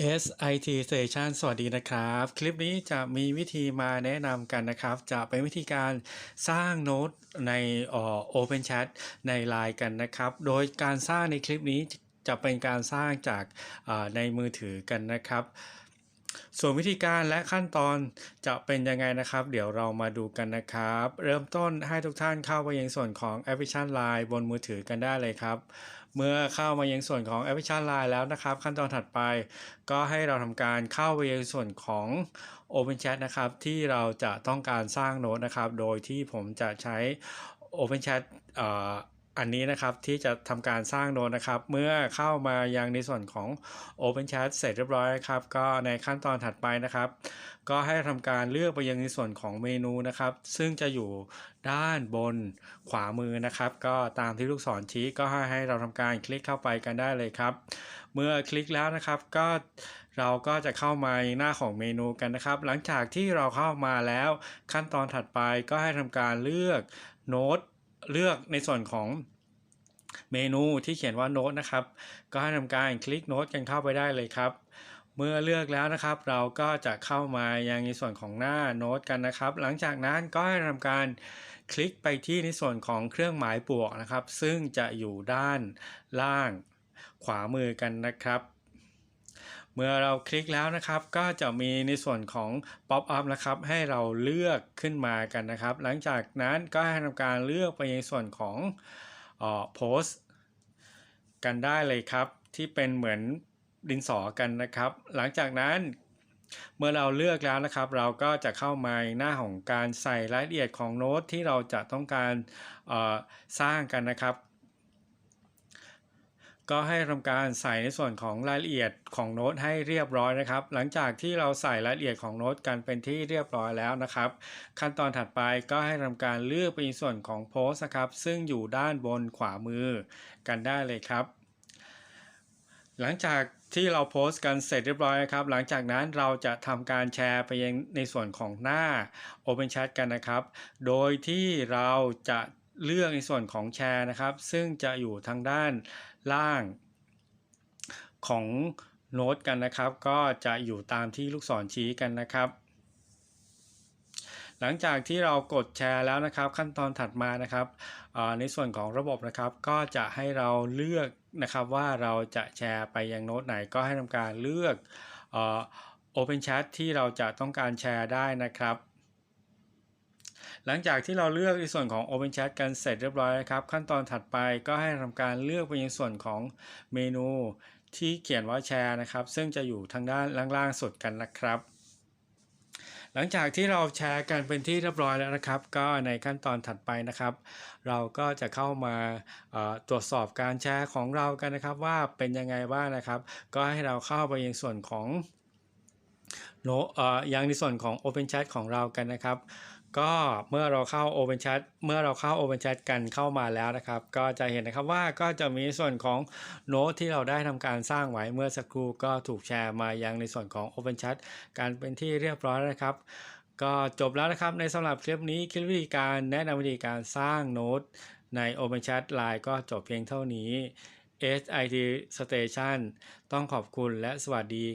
SIT Station สวัสดีนะครับ คลิปนี้จะมีวิธีมาแนะนำกันนะครับ จะเป็นวิธีการสร้างโน้ตในออ Open Chat ใน Line กันนะครับ โดยการสร้างในคลิปนี้จะเป็นการสร้างจากในมือถือกันนะครับ ส่วนวิธีการและขั้นตอนจะเป็นยังไงนะครับ เดี๋ยวเรามาดูกันนะครับ เริ่มต้นให้ทุกท่านเข้าไปยังส่วนของแอปพลิเคชัน Line บนมือถือกันได้เลยครับ เมื่อเข้ามายังส่วนของแอปพลิเคชัน Line แล้วนะครับ ขั้นตอนถัดไป ก็ให้เราทำการเข้าไปยังส่วนของ Open Chat นะครับ ที่เราจะต้องการสร้างโน้ตนะครับ โดยที่ผมจะใช้ Open Chat เอ่อ อันนี้นะครับที่จะทำการสร้างโน้ตนะครับ เมื่อเข้ามายังในส่วนของ Open Chat เสร็จเรียบร้อยนะครับ ก็ในขั้นตอนถัดไปนะครับ ก็ให้ทำการเลือกไปยังในส่วนของเมนูนะครับ ซึ่งจะอยู่ด้านบนขวามือนะครับ ก็ตามที่ลูกศรชี้ก็ให้ให้เราทำการคลิกเข้าไปกันได้เลยครับ เมื่อคลิกแล้วนะครับก็เราก็จะเข้ามาในหน้าของเมนูกันนะครับ หลังจากที่เราเข้ามาแล้วขั้นตอนถัดไปก็ให้ทำการเลือกโน้ต เลือกในส่วนของเมนูที่เขียนว่าโน้ตนะครับ ก็ให้ทำการคลิกโน้ตกันเข้าไปได้เลยครับ เมื่อเลือกแล้วนะครับ เราก็จะเข้ามายังในส่วนของหน้าโน้ตกันนะครับ หลังจากนั้นก็ให้ทำการคลิกไปที่ในส่วนของเครื่องหมายบวกนะครับ ซึ่งจะอยู่ด้านล่างขวามือกันนะครับ เมื่อเราคลิกแล้วนะครับก็จะมีในส่วนของ Pop up นะครับให้เราเลือกขึ้นมากันนะครับ หลังจากนั้นก็ให้ทำการเลือกไปในส่วนของเอ่อ Post กันได้เลยครับ ที่เป็นเหมือนดินสอกันนะครับ หลังจากนั้นเมื่อเราเลือกแล้วนะครับ เราก็จะเข้ามาหน้าของการใส่รายละเอียดของโน้ตที่เราจะต้องการอ่อสร้างกันนะครับ ก็ให้ทำการใส่ในส่วนของรายละเอียดของโน้ตให้เรียบร้อยนะครับ หลังจากที่เราใส่รายละเอียดของโน้ตกันเป็นที่เรียบร้อยแล้วนะครับ ขั้นตอนถัดไปก็ให้ทำการเลือกไปในส่วนของโพสครับ ซึ่งอยู่ด้านบนขวามือกันได้เลยครับ หลังจากที่เราโพสต์กันเสร็จเรียบร้อยนะครับ หลังจากนั้นเราจะทำการแชร์ไปยังในส่วนของหน้า Open Chat กันนะครับ โดยที่เราจะ เลือกในส่วนของแชร์นะครับ ซึ่งจะอยู่ทางด้านล่างของโน้ตกันนะครับ ก็จะอยู่ตามที่ลูกศรชี้กันนะครับ หลังจากที่เรากดแชร์แล้วนะครับ ขั้นตอนถัดมานะครับในส่วนของระบบนะครับ ก็จะให้เราเลือกนะครับว่าเราจะแชร์ไปยังโน้ตไหนก็ให้ทำการเลือกเอ่อ Open Chat ที่เราจะต้องการแชร์ได้นะครับ หลังจากที่เราเลือกในส่วนของ Open Chat กันเสร็จเรียบร้อยนะครับ ขั้นตอนถัดไปก็ให้ทำการเลือกไปยังส่วนของเมนูที่เขียนว่าแชร์นะครับ ซึ่งจะอยู่ทางด้านล่างๆสุดกันนะครับ หลังจากที่เราแชร์กันเป็นที่เรียบร้อยแล้วนะครับ ก็ในขั้นตอนถัดไปนะครับ เราก็จะเข้ามาตรวจสอบการแชร์ของเรากันนะครับ ว่าเป็นยังไงบ้างนะครับ ก็ให้เราเข้าไปยังส่วนของโนเอ่อยังในส่วนของ Open Chat ของเรากันนะครับ ก็เมื่อเราเข้า Open Chat เมื่อเราเข้า Open Chat กันเข้ามาแล้วนะครับ ก็จะเห็นนะครับว่าก็จะมีส่วนของโน้ตที่เราได้ทำการสร้างไว้เมื่อสักครู่ก็ถูกแชร์มายังในส่วนของ Open Chat กันเป็นที่เรียบร้อยนะครับ ก็จบแล้วนะครับในสำหรับคลิปนี้คลิปวิธีการแนะนำวิธีการสร้างโน้ตใน Open Chat Line ก็จบเพียงเท่านี้ SIT Station ต้องขอบคุณและสวัสดี